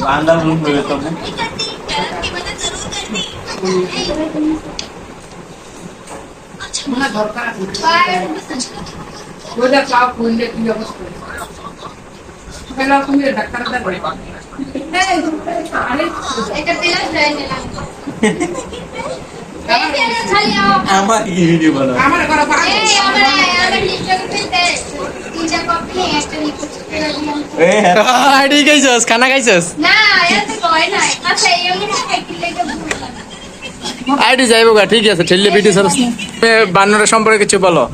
बांधा रूम में रहता हूँ મને ઘર કરા બોલે કાપ બોલે કી અવસ્થા আরে এটা তেলা যায় না এই আমার কি ভিডিও বানাও আমার ঘরে এই আমরা আমরা টিকটকে ফেলতে তিনটা কপি একটা লিখতে এ আইডি খাইছস? খানা খাইছস? না এতে কয় না আচ্ছা আইডি যাইবো গা ঠিক আছে ঠেললে ভিডিও সারস বান্নরা সম্পর্কে কিছু বলো।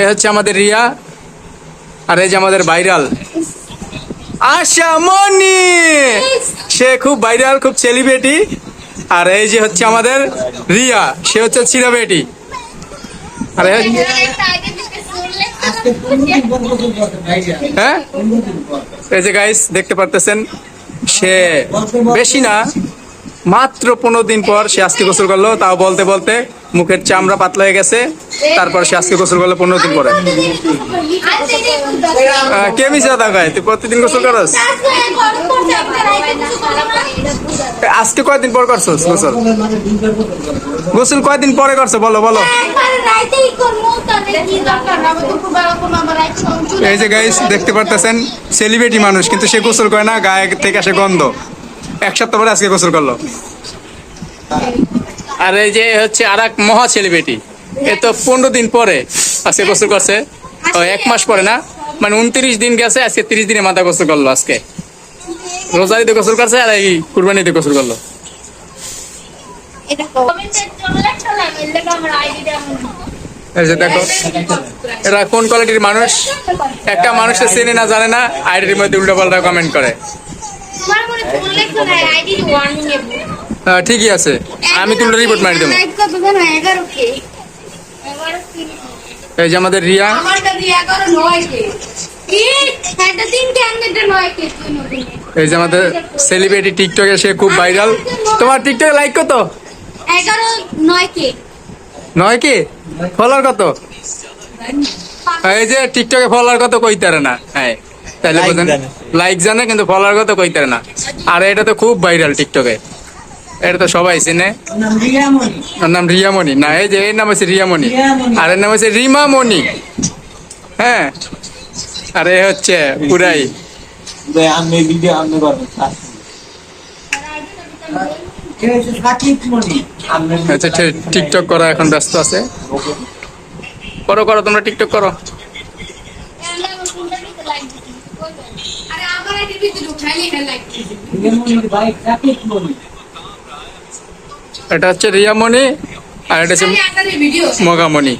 এ হচ্ছে আমাদের রিয়া আর এই যে আমাদের ভাইরাল। আশা মনি। সে খুব ভাইরাল খুব সেলিব্রিটি আর এই যে হচ্ছে আমাদের রিয়া সে হচ্ছে সিরাবেটি আর হ্যাঁ? এই যে গাইস দেখতে পারতেছেন সে বেশি না। মাত্র পনেরো দিন পর সে আজকে গোসল করল, তাও বলতে বলতে মুখের চামড়া পাতলা হয়ে গেছে। তারপর সে আজকে গোসল করল পনেরো দিন পরে। কে মিশা দেখায় তুই প্রতিদিন গোসল করস? আজকে কয়দিন পর করছস গোসল? গোসল কয়দিন পরে করছ? বলো বলো। এই যে গাইস দেখতে পারতেছেন সেলিব্রিটি মানুষ, কিন্তু সে গোসল করে না, গায়ে থেকে আসে গন্ধ। এক সপ্তাহ পরে আজকে গোসল করল। আর এই যে হচ্ছে আর এক মহা সেলিব্রিটি এ তো পনেরো দিন পরে আজকে গোসল করছে। এক মাস পরে না? মানে উনত্রিশ দিন গেছে আজকে তিরিশ দিনে মাথা গোসল করল আজকে। রোজারিতে গোসল করছে আর এই কুরবানি কুরবানিতে গোসল করল। এই যে দেখো এরা কোন কোয়ালিটির মানুষ? একটা মানুষের চেনে না জানে না আইডির মধ্যে উল্টো পাল্টা কমেন্ট করে তোমার মনে ফোন লেখো না আইডি ওয়ার্নিং এ হ্যাঁ, ঠিকই আছে। আমি তুলটা রিপোর্ট মারি দেবো। লাইক কত জানো 11 কে? 11 কে এই যে আমাদের রিয়া। এই যে আমাদের সেলিব্রিটি টিকটকে সে খুব ভাইরাল তোমার টিকটকে লাইক কত? 11 নয় কে? নয় কি? ফলোয়ার কত? এই যে টিকটকে ফলোয়ার কত কইতারে না। হ্যাঁ তাহলে লাইক জানে কিন্তু ফলোয়ার কত কইতারে না। আর এটা তো খুব ভাইরাল টিকটকে এটা তো সবাই চিনে। ওর নাম রিয়ামণি। না এই যে এর নাম হচ্ছে রিয়ামণি। আর এর নাম হচ্ছে রিমামণি। হ্যাঁ। আর এ হচ্ছে পুরাই আমি ভিডিও আমি করব আচ্ছা ঠিক- টিকটক করা এখন ব্যস্ত আছে। করো করো তোমরা টিকটক করো। আরে আমার আইডি ভিতরে উঠাইলে এটা হচ্ছে রিয়ামণি আর এটা হচ্ছে মগামণি।